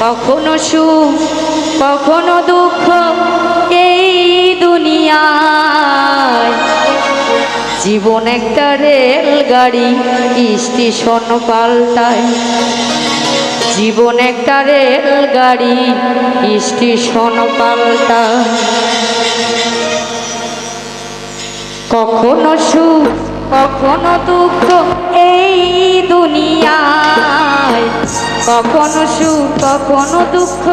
কখনো সুখ, কখনো দুঃখ এই দুনিয়ায়। জীবন একটা রেলগাড়ি স্টেশন পাল্টায়। জীবন একটা রেলগাড়ি স্টেশন পাল্টায়। কখনো সুখ, কখনো দুঃখ এই দুনিয়ায়। কখনো সুখ, কখনো দুঃখ।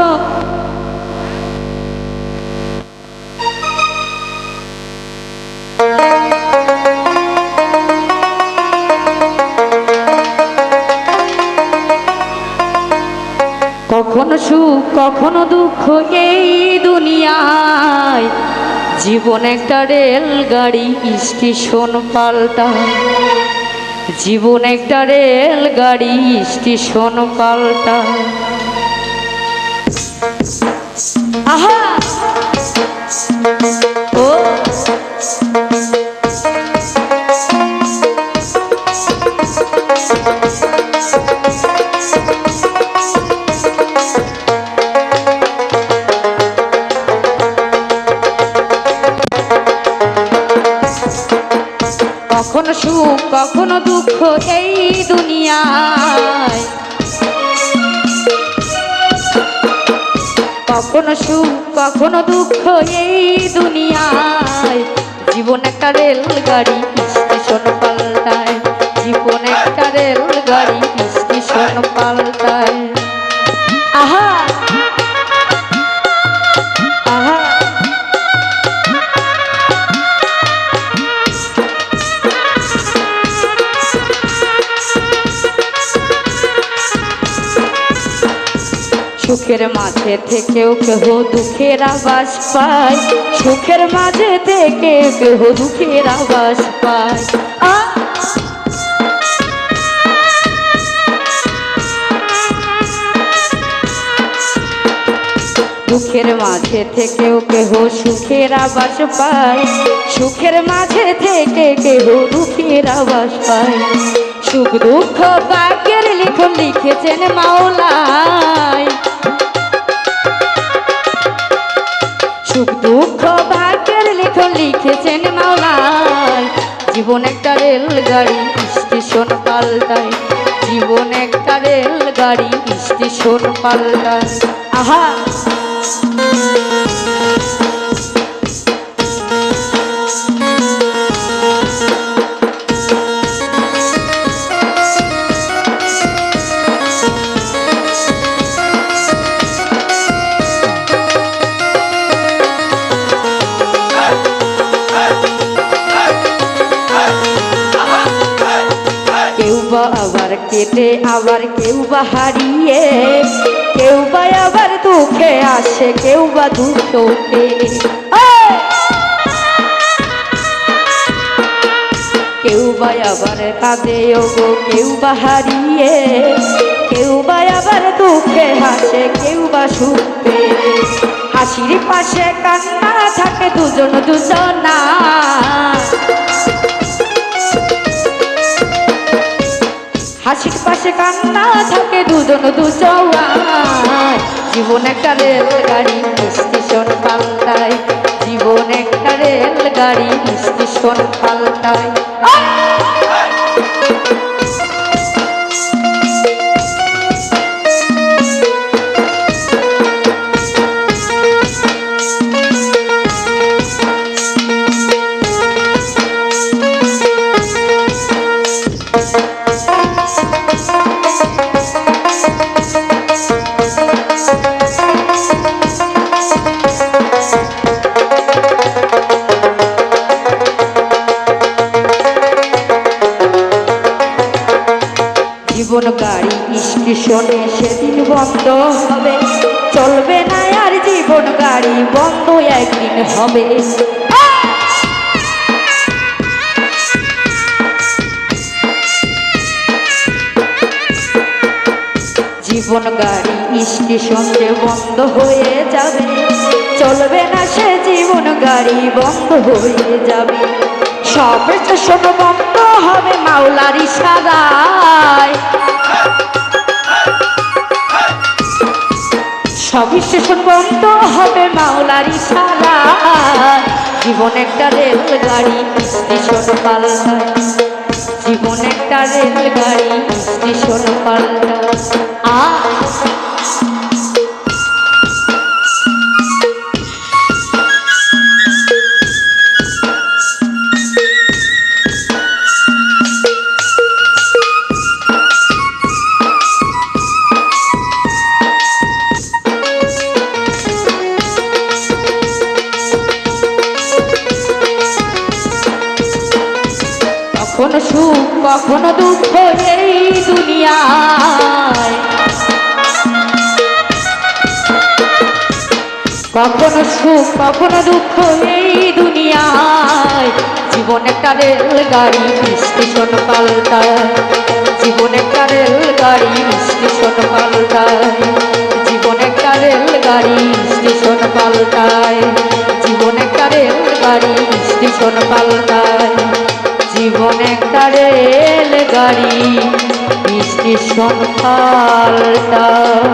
কখনো সুখ, কখনো দুঃখ এই দুনিয়ায়। জীবন একটা রেলগাড়ি স্টেশন পাল্টায় জীবন একটা রেলগাড়ি স্টেশন পাল্টা। আহা! কখনো সুখ, কখনো দুঃখ এই দুনিয়ায়? কখনো সুখ, কখনো দুঃখ এই দুনিয়ায়? জীবন একটা রেলগাড়ি, স্টেশন পাল্টায়। জীবন একটা রেলগাড়ি, স্টেশন পাল্টায়। আহা! সুখের মাঝে থেকেও কেহ দুঃখের আবাস পায়। সুখের মাঝে থেকে কেহ দুঃখের আবাস পায়! দুঃখের মাঝে থেকেও কেহ সুখের আবাস পায়। সুখের মাঝে থেকে কেহ দুঃখের আবাস পায়। সুখ দুঃখ বাক্যের লিখন লিখেছেন মাওলায়। লিখেছেন মাওলায় জীবন একটা রেলগাড়ি স্টেশন পাল্টায়। জীবন একটা রেলগাড়ি স্টেশন পাল্টায়। আহা! আবার কেটে আবার কেউ বা হারিয়ে, কেউ বা আবার দুঃখে আসে, কেউ বা দুঃখে কেউ বা আবার কাঁদে, ওগো, কেউ বা হারিয়ে, কেউ বা আবার দুঃখে হাসে, কেউ বা সুখে। হাসির পাশে কান্না থাকে দুজন দুজনা। হাসির পাশে কান্না থাকে দুজন দুজওয়ান জীবন একটা রেলগাড়ি, স্টেশন পাল্টায়। জীবন একটা রেলগাড়ি, স্টেশন পাল্টায়। স্টেশনে সেদিন বন্ধ হবে। চলবে না আর জীবন গাড়ি, বন্ধ একদিন হবে। জীবন গাড়ি স্টেশন বন্ধ হয়ে যাবে। চলবে না সে জীবন গাড়ি, বন্ধ হয়ে যাবে। সব স্টেশন বন্ধ হবে মাওলারি ইশারায় স্টেশন বন্ধ হবে মাওলার ইশারা। জীবন একটা স্টেশন পাল্টায় কখনো সুখ, কখনো দুঃখ এই দুনিয়ায়। কখনো সুখ, কখনো দুঃখ এই দুনিয়ায়। জীবন একটা রেলগাড়ি, স্টেশন পাল্টায়। জীবন একটা রেলগাড়ি, স্টেশন পাল্টায়। জীবন একটা রেলগাড়ি, স্টেশন পাল্টায়। জীবন একটা রেলগাড়ি, স্টেশন পাল্টায়। জীবন একটা রেলগাড়ি স্টেশন পাল্টায়